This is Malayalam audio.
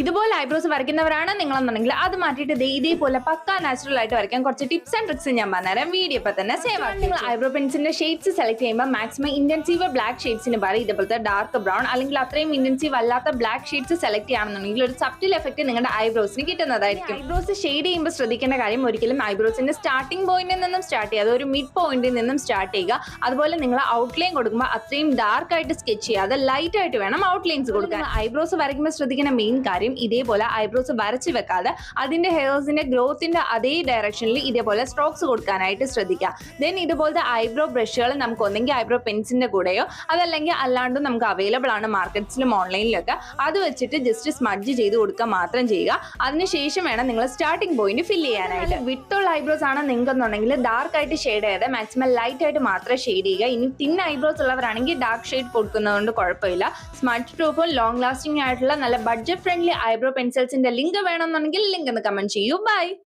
ഇതുപോലെ ഐബ്രോസ് വരയ്ക്കുന്നവരാണ് നിങ്ങളെന്നുണ്ടെങ്കിൽ അത് മാറ്റിയിട്ട് ദേ ഇതേപോലെ പക്ക നാച്ചുറൽ ആയിട്ട് വരയ്ക്കാൻ കുറച്ച് ടിപ്സ് ആൻഡ് ട്രിക്സ് ഞാൻ പറഞ്ഞുതരാം. വീഡിയോ ഇപ്പം തന്നെ സേവ് ആക്കി. നിങ്ങൾ ഐബ്രോ പെൻസിന്റെ ഷെയ്ഡ്സ് സെലക്ട് ചെയ്യുമ്പോൾ മാക്സിമം ഇന്റൻസീവ് ബ്ലാക്ക് ഷെയ്ഡ്സിന് പകരം ഇതുപോലത്തെ ഡാർക്ക് ബ്രൗൺ അല്ലെങ്കിൽ അത്രയും ഇന്റൻസീവ് അല്ലാത്ത ബ്ലാക്ക് ഷെയ്ഡ്സ് സെലക്ട് ചെയ്യുകയാണെന്നുണ്ടെങ്കിൽ ഒരു സബ്റ്റിൽ എഫക്ട് നിങ്ങളുടെ ഐബ്രോസിന് കിട്ടുന്നതായിരിക്കും. ഐബ്രോസ് ഷെയ്ഡ് ചെയ്യുമ്പോൾ ശ്രദ്ധിക്കേണ്ട കാര്യം ഒരിക്കലും ഐബ്രോസിന്റെ സ്റ്റാർട്ടിംഗ് പോയിന്റിൽ നിന്നും സ്റ്റാർട്ട് ചെയ്യുക. ഒരു മിഡ് പോയിന്റിൽ നിന്നും സ്റ്റാർട്ട് ചെയ്യുക. അതുപോലെ നിങ്ങൾ ഔട്ട്ലൈൻ കൊടുക്കുമ്പോൾ അത്രയും ഡാർക്ക് ആയിട്ട് സ്കെച്ച് ചെയ്യാതെ ലൈറ്റ് ആയിട്ട് വേണം ഔട്ട്ലൈൻസ് കൊടുക്കാൻ. ഐബ്രോസ് വരയ്ക്കുമ്പോൾ ശ്രദ്ധിക്കുന്ന മെയിൻ കാര്യം ഇതേപോലെ ഐബ്രോസ് വരച്ച് വെക്കാതെ അതിന്റെ ഹെയർസിന്റെ ഗ്രോത്തിന്റെ അതേ ഡയറക്ഷനിൽ ഇതേപോലെ സ്ട്രോക്സ് കൊടുക്കാനായിട്ട് ശ്രദ്ധിക്കുക ദെൻ ഇതുപോലത്തെ ഐബ്രോ ബ്രഷുകൾ നമുക്ക് ഒന്നെങ്കിൽ ഐബ്രോ പെൻസിന്റെ കൂടെയോ അതല്ലെങ്കിൽ അല്ലാണ്ടും നമുക്ക് അവൈലബിൾ ആണ് മാർക്കറ്റ്സിലും ഓൺലൈനിലൊക്കെ അത് വെച്ചിട്ട് ജസ്റ്റ് സ്മഡ്ജ് ചെയ്ത് കൊടുക്കുക മാത്രം ചെയ്യുക. അതിനുശേഷം വേണം നിങ്ങൾ സ്റ്റാർട്ടിംഗ് പോയിന്റ് ഫില്ല് ചെയ്യാനായിട്ട്. വിട്ടുള്ള ഐബ്രോസ് ആണ് നിങ്ങൾക്കെന്നുണ്ടെങ്കിൽ ഡാർക്ക് ആയിട്ട് ഷെയ്ഡ് ചെയ്ത് മാക്സിമം ലൈറ്റ് ആയിട്ട് മാത്രമേ ഷെയ്ഡ് ചെയ്യുക. ഇനി തിൻ ഐബ്രോസ് ഉള്ളവരാണെങ്കിൽ ഡാർക്ക് ഷെയ്ഡ് കൊടുക്കുന്നതുകൊണ്ട് കുഴപ്പമില്ല. സ്മഡ്ജ് പ്രൂഫും ലോങ് ലാസ്റ്റിംഗ് ആയിട്ടുള്ള നല്ല ബഡ്ജറ്റ് ഫ്രണ്ട്ലി ഐബ്രോ പെൻസിൽസിന്റെ ലിങ്ക് വേണമെന്നുണ്ടെങ്കിൽ ലിങ്ക് ഒന്ന് കമന്റ് ചെയ്യൂ. ബൈ